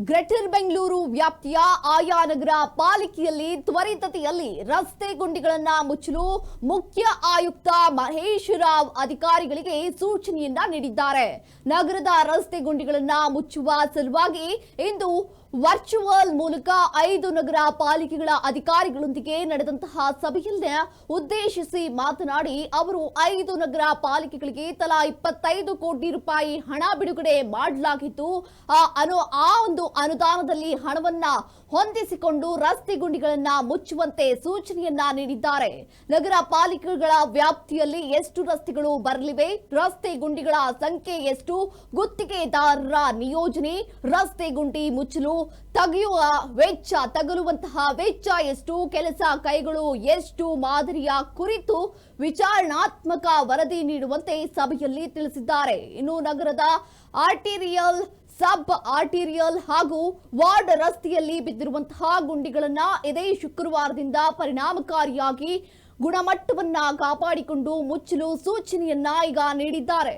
Greater Bengaluru ವ್ಯಾಪ್ತಿಯ ಆಯಾ ನಗರ ಪಾಲಿಕೆಯಲ್ಲಿ ತ್ವರಿತತೆಯಲ್ಲಿ ರಸ್ತೆ ಗುಂಡಿಗಳನ್ನ ಮುಚ್ಚಲು ಮುಖ್ಯ ಆಯುಕ್ತ ಮಹೇಶ್ ರಾವ್ ಅಧಿಕಾರಿಗಳಿಗೆ ಸೂಚನೆಯನ್ನ ನೀಡಿದ್ದಾರೆ. ನಗರದ ರಸ್ತೆ ಗುಂಡಿಗಳನ್ನ ಮುಚ್ಚುವ ಸಲುವಾಗಿ ಇಂದು ವರ್ಚುವಲ್ ಮೂಲಕ ಐದು ನಗರ ಪಾಲಿಕೆಗಳ ಅಧಿಕಾರಿಗಳೊಂದಿಗೆ ನಡೆದಂತಹ ಸಭೆಯನ್ನ ಉದ್ದೇಶಿಸಿ ಮಾತನಾಡಿ ಅವರು ಐದು ನಗರ ಪಾಲಿಕೆಗಳಿಗೆ ತಲಾ ಇಪ್ಪತ್ತೈದು ಕೋಟಿ ರೂಪಾಯಿ ಹಣ ಬಿಡುಗಡೆ ಅನು, ಆ ಒಂದು ಅನುದಾನದಲ್ಲಿ ಹಣವನ್ನ ಹೊಂದಿಸಿಕೊಂಡು ರಸ್ತೆ ಗುಂಡಿಗಳನ್ನ ಮುಚ್ಚುವಂತೆ ಸೂಚನೆಯನ್ನ ನೀಡಿದ್ದಾರೆ. ನಗರ ಪಾಲಿಕೆಗಳ ವ್ಯಾಪ್ತಿಯಲ್ಲಿ ಎಷ್ಟು ರಸ್ತೆಗಳು ಬರಲಿವೆ, ರಸ್ತೆ ಗುಂಡಿಗಳ ಸಂಖ್ಯೆ ಎಷ್ಟು, ಗುತ್ತಿಗೆದಾರರ ನಿಯೋಜನೆ, ರಸ್ತೆ ಗುಂಡಿ ಮುಚ್ಚಲು ತೆಗೆಯುವ ವೆಚ್ಚ, ತಗಲುವಂತಹ ವೆಚ್ಚ ಎಷ್ಟು, ಕೆಲಸ ಕೈಗಳು ಎಷ್ಟು, ಮಾದರಿಯ ಕುರಿತು ವಿಚಾರಣಾತ್ಮಕ ವರದಿ ನೀಡುವಂತೆ ಸಭೆಯಲ್ಲಿ ತಿಳಿಸಿದ್ದಾರೆ. ಇನ್ನು ನಗರದ ಆರ್ಟಿರಿಯಲ್, ಸಬ್ ಆರ್ಟಿರಿಯಲ್ ಹಾಗೂ ವಾರ್ಡ್ ರಸ್ತೆಯಲ್ಲಿ ಬಿದ್ದಿರುವಂತಹ ಗುಂಡಿಗಳನ್ನ ಇದೇ ಶುಕ್ರವಾರದಿಂದ ಪರಿಣಾಮಕಾರಿಯಾಗಿ ಗುಣಮಟ್ಟವನ್ನ ಕಾಪಾಡಿಕೊಂಡು ಮುಚ್ಚಲು ಸೂಚನೆಯನ್ನ ಈಗ ನೀಡಿದ್ದಾರೆ.